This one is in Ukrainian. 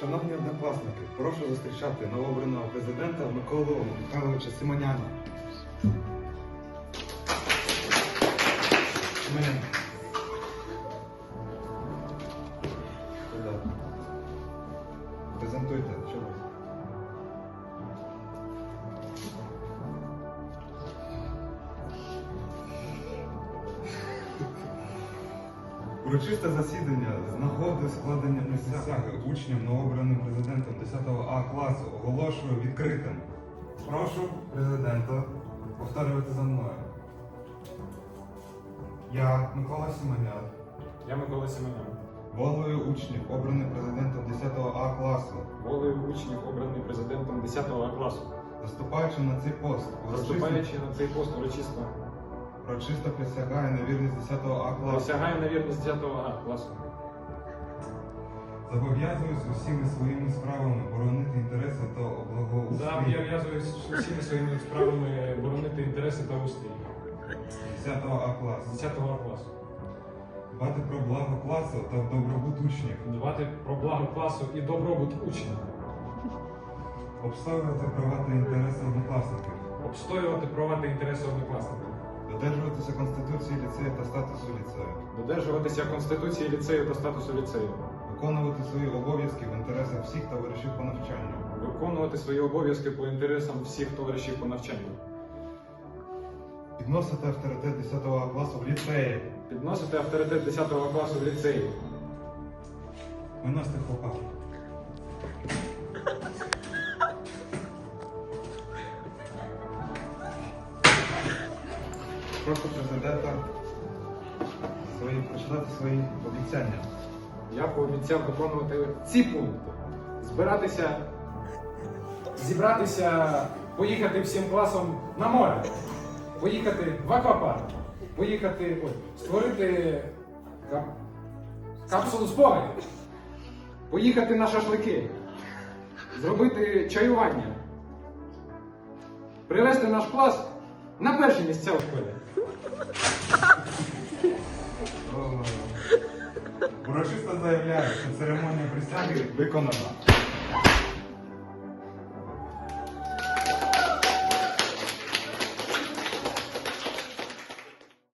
Шановні однокласники, прошу зустрічати новообраного президента Миколу Михайловича Симоняна. Симонян. Презентуйте, що ви? Урочисте засідання з нагоди складення присяги учням новообраним президентом 10 А класу оголошую відкритим. Прошу президента повторювати за мною. Я, Микола Симонян, Я Микола Семенян. волею учнів, обраний президентом 10 А класу, Волею учнів, обраний президентом 10 А класу. заступаючи на цей пост, урочисто, Виступаючи на цей пост урочисто, урочисто присягаю на вірність 10 А класу. присягаю на вірність 10 А класу. Зобов'язуюсь усіми своїми справами боронити інтереси та благоустрій Зобов'язуюсь усіми своїми справами боронити інтереси та устрій 10 А класу. 10 А класу. Дбати про благо класу та добробут учнів, Дбати про благо класу і добробут учнів. обставити права та інтереси однокласників, Обстоювати права та інтереси однокласників. Додержуватися Конституції ліцею та статусу ліцею, Додержуватися Конституції ліцею та статусу ліцею. виконувати свої обов'язки в інтересах всіх товаришів по навчанню, Виконувати свої обов'язки по інтересам всіх товаришів по навчанню. підносити авторитет 10 класу в ліцеї, Підносити авторитет 10 класу в ліцеї. виносити хлопа. Прошу президента свої, починати свої обіцяння. Я пообіцяв виконувати ці пункти. Збиратися, зібратися, поїхати всім класом на море, поїхати в аквапарк, поїхати, ой, створити кап... капсулу спогадів, поїхати на шашлики, зробити чаювання, привести наш клас на перші місця у школі. Урочисто заявляю, що церемонія присяги виконана.